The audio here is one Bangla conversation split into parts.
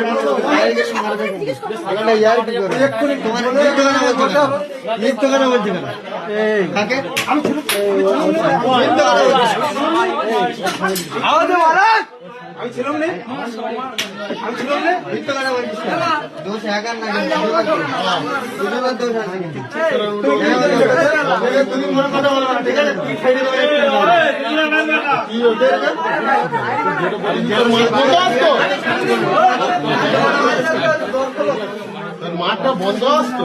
এ বলিস না কি বলছে না মিথ্যে কথা বলছিস দোষ একার না দোষ আছে। তুমি মনে কথা বলো না, ঠিক আছে? কি ছেড়ে দেবো কি হতে মাঠটা বন্ধ আসতো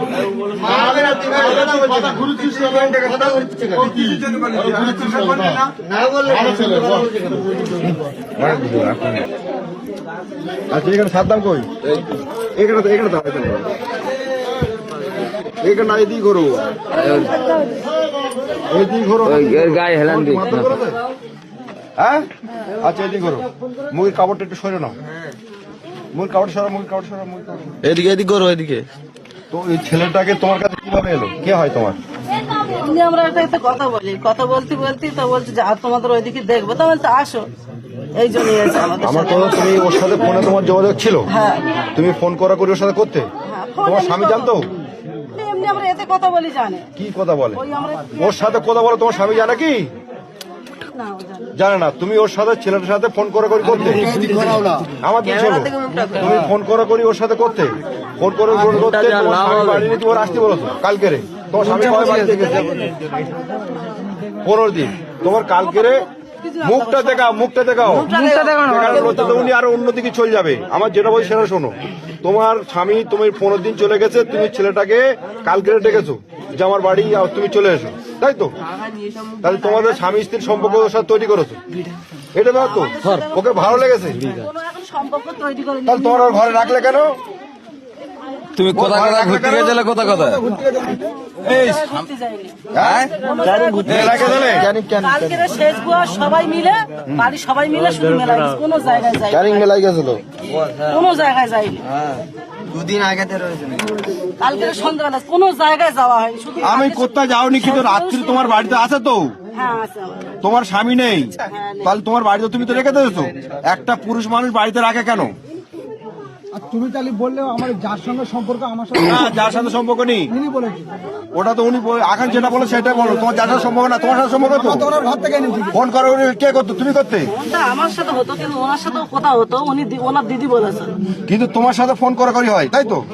কথা বলছো কথা? না। বললে আচ্ছা এখানে সাদ্দাম কই এখানে তো এখানে তো এখানে এদিকে করো এদিকে করো গায়ে হেলান তো? হ্যাঁ আচ্ছা এদিকে করো মুখের কাপড়টা একটু সরে নাও মুখের কাপড় সরা মুখের কাপড় সরা মুখের কাপড় এদিকে এদিকে করো এদিকে। তো এই ছেলেটাকে তোমার কাছে কীভাবে এলো? কে হয় তোমার? আমরা একটা একটা কথা বলি। কথা বলতে বলতে তো বলছে যে আর তোমাদের ওইদিকে দেখব? তো বলছে আসো। এই জন্য আমার কথা তুমি ওর সাথে ফোনে তোমার যোগাযোগ ছিল। হ্যাঁ। তুমি ফোন করা করে ওর সাথে করতে? হ্যাঁ, তোমার স্বামী জানতো? এমনি আমরা এতে কথা বলি জানে। কি কথা বলে? ওই আমরা ওর সাথে কথা বলে তোমার স্বামী জানে কি? না ও জানে জানে না। তুমি ওর সাথে ছেলেটার সাথে ফোন করা করি করতে। আমার চলো। তুমি ফোন করা করি ওর সাথে করতে। ফোন করে করে করতে তোমার স্বামী বাড়ি নিয়ে তোমার আসতে বলো তো, কালকে রে। তোমার স্বামী কবে বাড়িতে গেছে। পনেরো দিন। তোমার কালকে রে মুখটা দেখাও মুখটা দেখাও। উনি আরও অন্যদিকে চলে যাবে। আমার যেটা বলছি সেটা শোনো। তোমার স্বামী তুমি পনেরো দিন চলে গেছে তুমি ছেলেটাকে কালকে ডেকেছো যে আমার বাড়ি আর তুমি চলে এসো। তাই তো? তাহলে তোমাদের স্বামী স্ত্রীর সম্পর্ক সাথে তৈরি করেছ। এটা তো? ওকে ভালো লেগেছে? কোনো এখন সম্পর্ক তৈরি করে তাহলে তোমার ঘরে রাখলে কেন? তুমি কথা কথা ঘুরতে গেছিলে কথা কথা হ্যাঁ? সবাই মিলে বাড়ি সবাই মিলে শুধু মেলায় গেছে। কোনো জায়গায় যাই ক্যারিং গেছিল? কোনো জায়গায় যাইনি। দুদিন আগে কালকে সন্ধ্যাবেলা কোনো জায়গায় যাওয়া হয়নি আমি কোথায় যাওনি কিন্তু রাত্রি তোমার বাড়িতে আছে তো? হ্যাঁ। তোমার স্বামী নেই? তাহলে তোমার বাড়িতে তুমি তো রেখে দিয়েছ। একটা পুরুষ মানুষ বাড়িতে রাখে কেন? আর তুমি তাহলে বললেও আমার যার সঙ্গে সম্পর্ক আমার সাথে না যার সাথে সম্পর্ক নেই। উনি বলেছে। ওটা তো উনি বলে- এখন যেটা বলে সেটাই বলো। তোমার যার সাথে সম্পর্ক না তোমার সাথে সম্পর্ক তো। ঘর থেকে এনেছি। ফোন করো উনি কে করতো তুমি করতে? আমার সাথে হতো কিন্তু ওনার সাথেও কথা হতো। উনি ওনার দিদি বলেছেন কিন্তু তোমার সাথে ফোন করা করি হয় তাই তো?